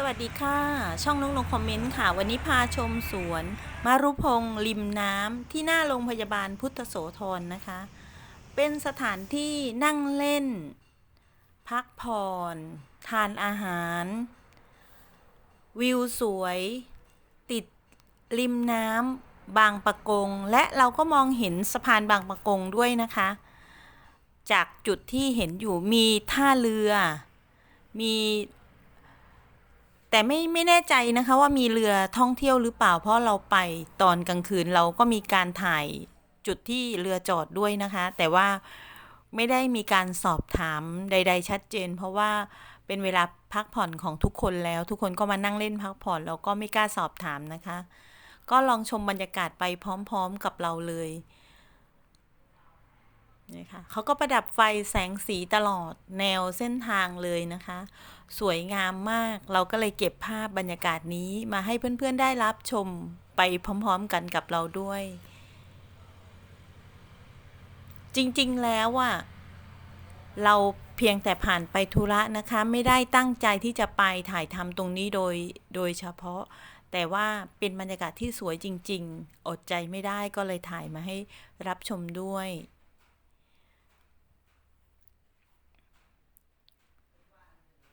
สวัสดีค่ะ ช่องนกนกคอมเมนต์ค่ะ วันนี้พาชมสวนมารุพงษ์ริมน้ำที่หน้าโรงพยาบาลพุทธโสธรนะคะ เป็นสถานที่นั่งเล่น พักผ่อน ทานอาหาร วิวสวย ติดริมน้ำบางปะกง และเราก็มองเห็นสะพานบางปะกงด้วยนะคะ จากจุดที่เห็นอยู่มีท่าเรือ มี แต่ไม่ไม่แน่ใจนะคะว่ามีเรือท่องเที่ยวหรือเปล่า เพราะเราไปตอนกลางคืนเราก็มีการถ่ายจุดที่เรือจอดด้วยนะคะ แต่ว่าไม่ได้มีการสอบถามใด ๆ ชัดเจน เพราะว่าเป็นเวลาพักผ่อนของทุกคนแล้ว ทุกคนก็มานั่งเล่นพักผ่อนเราก็ไม่กล้าสอบถามนะคะ ก็ลองชมบรรยากาศไปพร้อม ๆ กับเราเลย นี่ค่ะเขาก็ประดับไฟแสงสีตลอดแนวเส้นทางเลยนะคะ สวยงามมากเราก็เลยเก็บภาพบรรยากาศนี้มาให้เพื่อนๆได้รับชมไปพร้อมๆกันกับเราด้วย จริงๆแล้วอะเราเพียงแต่ผ่านไปธุระนะคะ ไม่ได้ตั้งใจที่จะไปถ่ายทำตรงนี้โดยโดยเฉพาะ แต่ว่าเป็นบรรยากาศที่สวยจริง ๆ อดใจไม่ได้ก็เลยถ่ายมาให้รับชมด้วย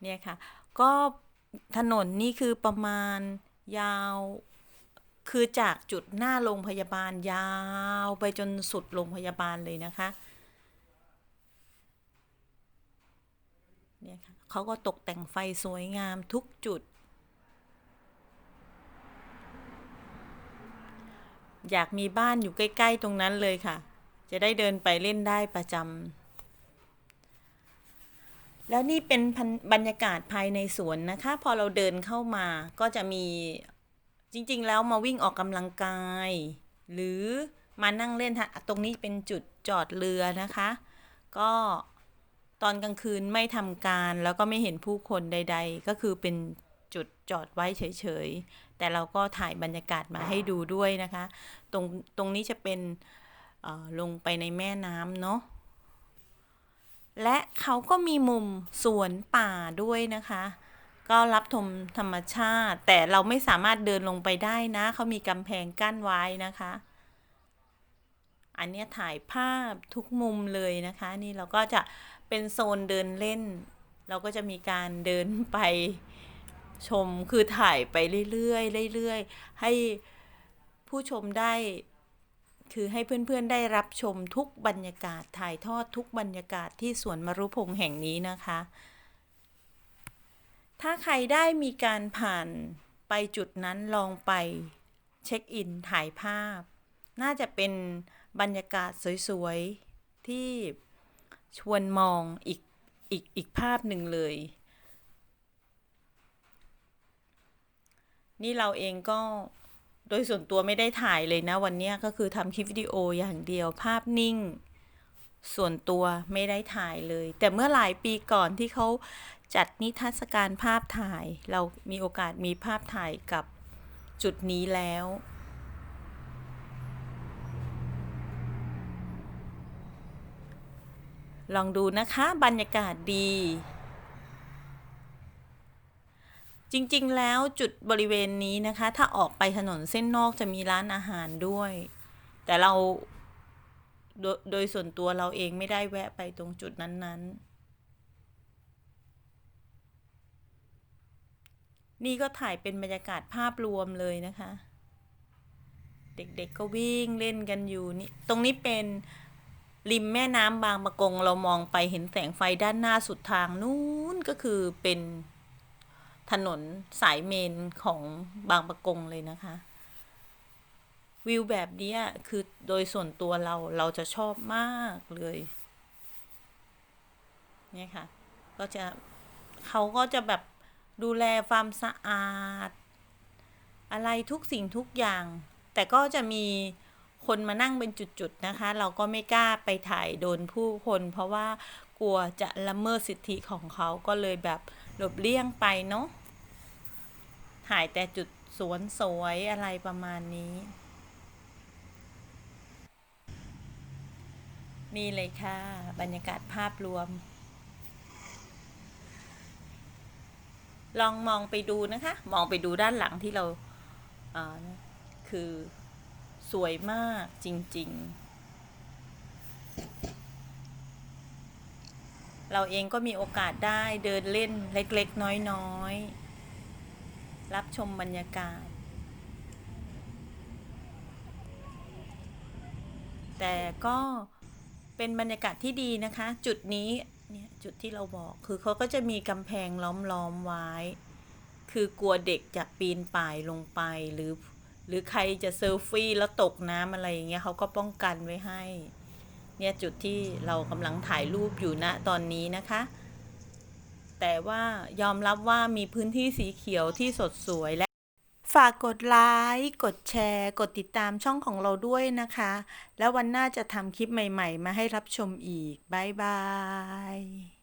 เนี่ยค่ะ ก็ถนนนี่คือประมาณยาวคือจากจุดหน้าโรงพยาบาลยาวไปจนสุดโรงพยาบาลเลยนะคะเนี่ยค่ะเขาก็ตกแต่งไฟสวยงามทุกจุด อยากมีบ้านอยู่ใกล้ ๆ ตรงนั้นเลยค่ะ จะได้เดินไปเล่นได้ประจำ แล้วนี่เป็นบรรยากาศภายในสวนนะคะ พอเราเดินเข้ามาก็จะมีจริงๆ แล้วมาวิ่งออกกำลังกาย หรือมานั่งเล่นตรงนี้เป็นจุดจอดเรือนะคะ ก็ตอนกลางคืนไม่ทำการแล้วก็ไม่เห็นผู้คนใด ๆ ก็คือเป็นจุดจอดไว้เฉยๆ แต่เราก็ถ่ายบรรยากาศมาให้ดูด้วยนะคะ ตรงตรงนี้จะเป็นเอ่อลงไปในแม่น้ำเนาะ และเขาก็มีมุมสวนป่าด้วยนะคะ ก็รับชมธรรมชาติ แต่เราไม่สามารถเดินลงไปได้นะ เขามีกำแพงกั้นไว้นะคะ อันเนี้ยถ่ายภาพทุกมุมเลยนะคะ นี่เราก็จะเป็นโซนเดินเล่น เราก็จะมีการเดินไปชมคือถ่ายไปเรื่อยๆเรื่อยๆให้ผู้ชมได้ คือให้เพื่อนๆได้รับชมทุกบรรยากาศถ่ายทอดทุกบรรยากาศที่สวนมรุพงษ์แห่งนี้นะคะ ถ้าใครได้มีการผ่านไปจุดนั้นลองไปเช็คอินถ่ายภาพ น่าจะเป็นบรรยากาศสวยๆ ที่ชวนมองอีกอีกอีกภาพหนึ่งเลย นี่เราเองก็ โดยส่วนตัวไม่ได้ถ่ายเลยนะ วันนี้ก็คือทำคลิปวิดีโออย่างเดียวภาพนิ่ง ส่วนตัวไม่ได้ถ่ายเลย แต่เมื่อหลายปีก่อนที่เขาจัดนิทรรศการภาพถ่าย เรามีโอกาสมีภาพถ่ายกับจุดนี้แล้วลองดูนะคะ บรรยากาศดี จริงๆ แล้วจุดบริเวณนี้นะคะ ถ้าออกไปถนนเส้นนอกจะมีร้านอาหารด้วย แต่เราโดยโดยส่วนตัวเราเองไม่ได้แวะไปตรงจุดนั้นๆ นี่ก็ถ่ายเป็นบรรยากาศภาพรวมเลยนะคะ เด็กๆก็วิ่งเล่นกันอยู่นี่ตรงนี้เป็นริมแม่น้ำบางปะกงเรามองไปเห็นแสงไฟด้านหน้าสุดทางนู้นก็คือเป็น ถนนสายเมนของบางปะกงเลยนะคะ วิวแบบเนี้ยคือโดยส่วนตัวเราเราจะชอบมากเลยเนี่ยค่ะ ก็จะเขาก็จะแบบดูแลความสะอาด อะไรทุกสิ่งทุกอย่าง แต่ก็จะมีคนมานั่งเป็นจุดๆนะคะ เราก็ไม่กล้าไปถ่ายโดนผู้คนเพราะว่ากลัวจะละเมิดสิทธิของเขาก็เลยแบบหลบเลี่ยงไปเนาะ ถ่ายแต่จุดสวนสวยอะไรประมาณนี้ นี่เลยค่ะ บรรยากาศภาพรวม ลองมองไปดูนะคะ มองไปดูด้านหลังที่เราคือสวยมากจริง ๆ เราเองก็มีโอกาสได้เดินเล่นเล็ก ๆ น้อย ๆ รับชมบรรยากาศ แต่ก็เป็นบรรยากาศที่ดีนะคะ จุดนี้เนี่ยจุดที่เราบอกคือเขาก็จะมีกำแพงล้อมๆไว้ คือกลัวเด็กจะปีนป่ายลงไปหรือ หรือใครจะเซลฟี่แล้วตกน้ำอะไรอย่างเงี้ยเขาก็ป้องกันไว้ให้ เนี่ยจุดที่เรากำลังถ่ายรูปอยู่ณตอนนี้นะคะ แต่ว่ายอมรับว่ามีพื้นที่สีเขียวที่สดสวยและ ฝากกดไลค์กดแชร์ กดติดตามช่องของเราด้วยนะคะ แล้ววันหน้าจะทำคลิปใหม่ ๆ มาให้รับชมอีก บ๊ายบาย